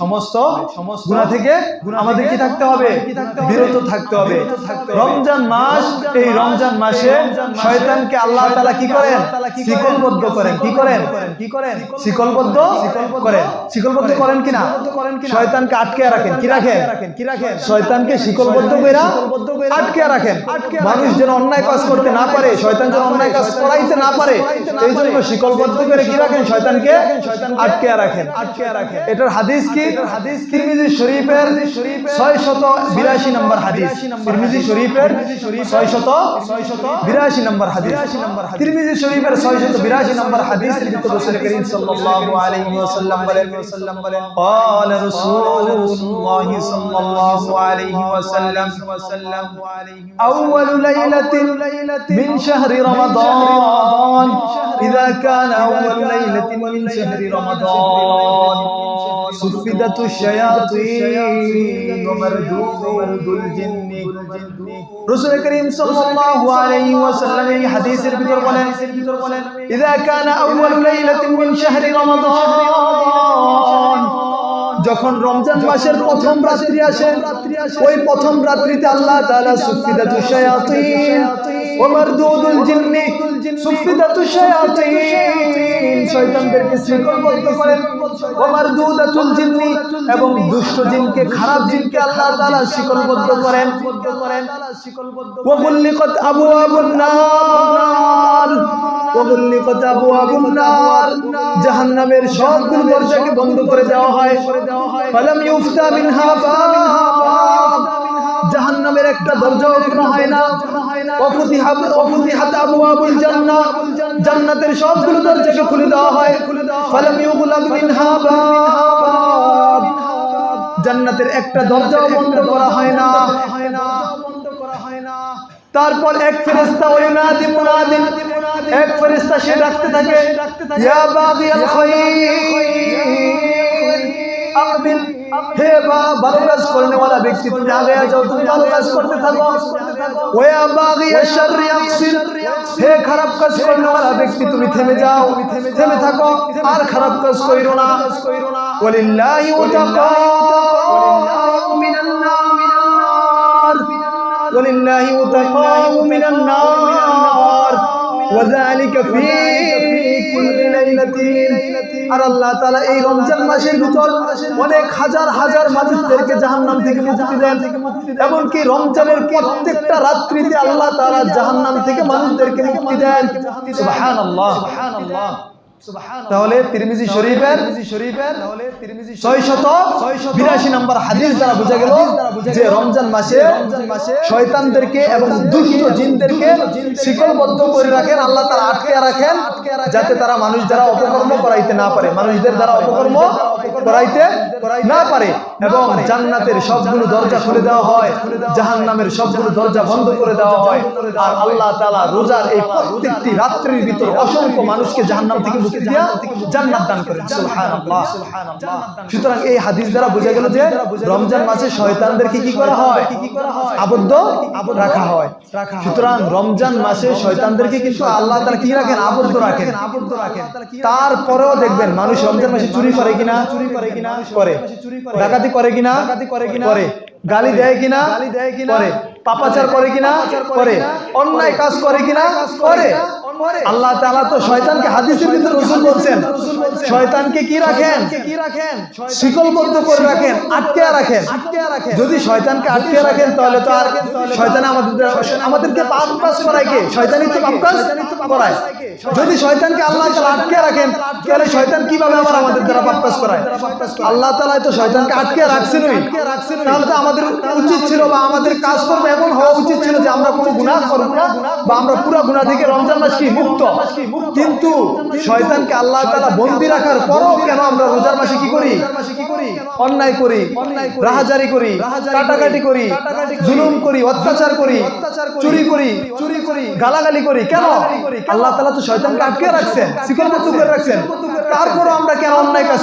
সমস্ত গুণা থেকে আমাদের কি থাকতে হবে? বিরত থাকতে হবে। রমজান মাস এই রমজান মাসে শয়তানকে আল্লাহ তাআলা কি করেন? শিকলবদ্ধ করেন? কি করেন? কি করেন? শিকলবদ্ধ করেন। শিকলবদ্ধ করেন। কিনা? শয়তানকে আটকে রাখেন। কি রাখেন? কি রাখেন? শয়তানকে শিকলবদ্ধ কইরা আটকে রাখেন। মানুষ যেন অন্যায় কাজ করতে না পারে শয়তান যেন অন্যায় কাজ করাইতে না পারে এই জন্য শিকলবদ্ধ করে কি রাখেন? শয়তানকে আটকে রাখেন। আটকে রাখেন। এটার হাদিস কি হাদিস তিরমিজি শরীফের ছয় শত বিরাশি নম্বর হাদিস তিরমিজি শরীফের ছয় শত বিরাশি নম্বর হাদিস তিরমিজি শরীফের ছয় শত বিরাশি নম্বর হাদিস ভিতরে রাসূল করিম সাল্লাল্লাহু আলাইহি ওয়াসাল্লাম বলেন ওয়াসাল্লাম বলেন قال رسول الله صلى الله عليه وسلم أول ليلة من شهر رمضان إذا كان أول ليلة من شهر رمضان سفدت الشياطين ومردود الجن رسول كريم صلى الله عليه وسلم এই হাদিসের ভিতর বলেন إذا كان أول ليلة من شهر رمضان যখন রমজান মাসের প্রথম রাত্রি আসে ওই প্রথম রাত্রিতে আল্লাহ তাআলা সুফিদাতু শায়াতিন ওয়া মারদুদুল জিন্নি, সুফিদাতু শায়াতিন, শয়তানদেরকে শৃঙ্খলবদ্ধ করেন ওয়া মারদুদাতুল জিন্নি এবং দুষ্ট জিনকে, খারাপ জিনকে আল্লাহ তাআলা শিকলবদ্ধ করেন ওয়া গুল্লিকাত আবওয়াবুন নার ওয়া গুল্লিকাত আবওয়াবুন নার। জাহান্নামের সবগুলো দরজাকে বন্ধ করে দেওয়া হয়। ফালাম ইউফতা মিনহা বাব জাহান্নামের একটা দরজাও খোলা হয় না। অফুতিহাত অফুতিহাত আবওয়াবুল জান্নাহ। জান্নাতের সবগুলো দরজাকে খুলে দেওয়া হয়। ফালাম ইউগলাক মিনহা বাব জান্নাতের একটা দরজাও বন্ধ করা হয় না। তারপর এক ফেরেশতা ওই নাদি মুনাদিন এক ফেরেশতা সে ডাকতে থাকে ইয়া বাগিয়াল খায়র করনে वाला ব্যক্তি, তুমি আগে যাও, তুমি ভালো কাজ করতে থাকো। হে খারাপ কাজ করনে वाला ব্যক্তি, তুমি থেমে যাও, থেমে থাকো, আর খারাপ কাজ কইরো না। ওয়ালিল্লাহি ওয়াতাকাউ মিনান নার ওয়ালিল্লাহি ওয়াতাকাউ মিনান وذلك في كل ليلة আর আল্লাহ তাআলা এই রমজান মাসের ভিতর অনেক হাজার হাজার মানুষদেরকে জাহান্নাম থেকে মুক্তি দেন এমনকি রমজানের প্রত্যেকটা রাত্রিতে আল্লাহ তাআলা জাহান্নাম থেকে মানুষদেরকে মুক্তি দেন সুবহানাল্লাহ সুবহানাল্লাহ তাহলে তিরমিজি শরীফের শরীফের ছয় শত বিরাশি নম্বর হাদিস দ্বারা বোঝা গেল যে রমজান মাসে শয়তানদেরকে এবং দুষ্ট জিনদেরকে শিকলবদ্ধ করে রাখেন আল্লাহ তারা আটকে রাখেন যাতে তারা মানুষ দ্বারা অপকর্ম করাইতে না পারে মানুষদের দ্বারা অপকর্ম করাইতে না পারে এবং জান্নাতের সবগুলো দরজা খুলে দেওয়া হয়, জাহান্নামের সবগুলো দরজা বন্ধ করে দেওয়া হয়। আর আল্লাহ তাআলা রোজার এই প্রত্যেকটি রাত্রির ভিতর অসংখ্য মানুষকে জাহান্নাম থেকে মুক্তি দিয়া জান্নাত দান সুবহানাল্লাহ। সুতরাং এই হাদিস দ্বারা বোঝা গেল যে রমজান মাসে শয়তানদেরকে কি করা হয়? আবদ্ধ রাখা হয়। সুতরাং রমজান মাসে শয়তানদেরকে কিন্তু আল্লাহ তাআলা কি রাখেন আবদ্ধ রাখেন? আবদ্ধ রাখেন। তারপরেও দেখবেন মানুষ রমজান মাসে চুরি করে কিনা? চুরি করে কিনা? করে। ডাকাতি করে কিনা? ডাকাতি করে কিনা? করে। গালি দেয় কিনা? গালি দেয় কিনা? করে। পাপাচার করে কিনা? করে অন্যায় কাজ করে কিনা? করে আল্লাহ তাআলা তো শয়তানকে হাদিসের ভিতরে রাসূল বলছেন শয়তানকে কি রাখেন? কি রাখেন শিকলবদ্ধ করে রাখেন আটকে রাখেন। আটকে রাখেন যদি শয়তানকে আটকে রাখেন তাহলে তো আর শয়তান আমাদের আমাদেরকে পাপ কাজ করায় কে? শয়তানই তো পাপ কাজ করায়। যদি শয়তানকে আল্লাহ তাআলা আটকে রাখেন তাহলে শয়তান কীভাবে আবার আমাদের দ্বারা পাপ কাজ করায়? আল্লাহ তাআলা তো শয়তানকে আটকে রাখছেনই। তাহলে তো আমাদের উচিত ছিল বা আমাদের কাজ করবে এমন হওয়া উচিত ছিল যে আমরা কোনো গুনাহ করব না বা আমরা পুরো গুনাহ থেকে রমজান মাস কি মুক্ত। কিন্তু শয়তানকে আল্লাহ তাআলা বন্দী রাখার পরও কেন আমরা রোজার মাসে কি করি? অন্যায় করি, রাহাজারি করি, কাটাকাটি করি, জুলুম করি, অত্যাচার করি, চুরি করি চুরি করি গালাগালি করি। কেন? আল্লাহ তাআলা তো শয়তানকে আটকে রাখছেন রাখছেন। তারপরও আমরা কেন অন্যায় কাজ?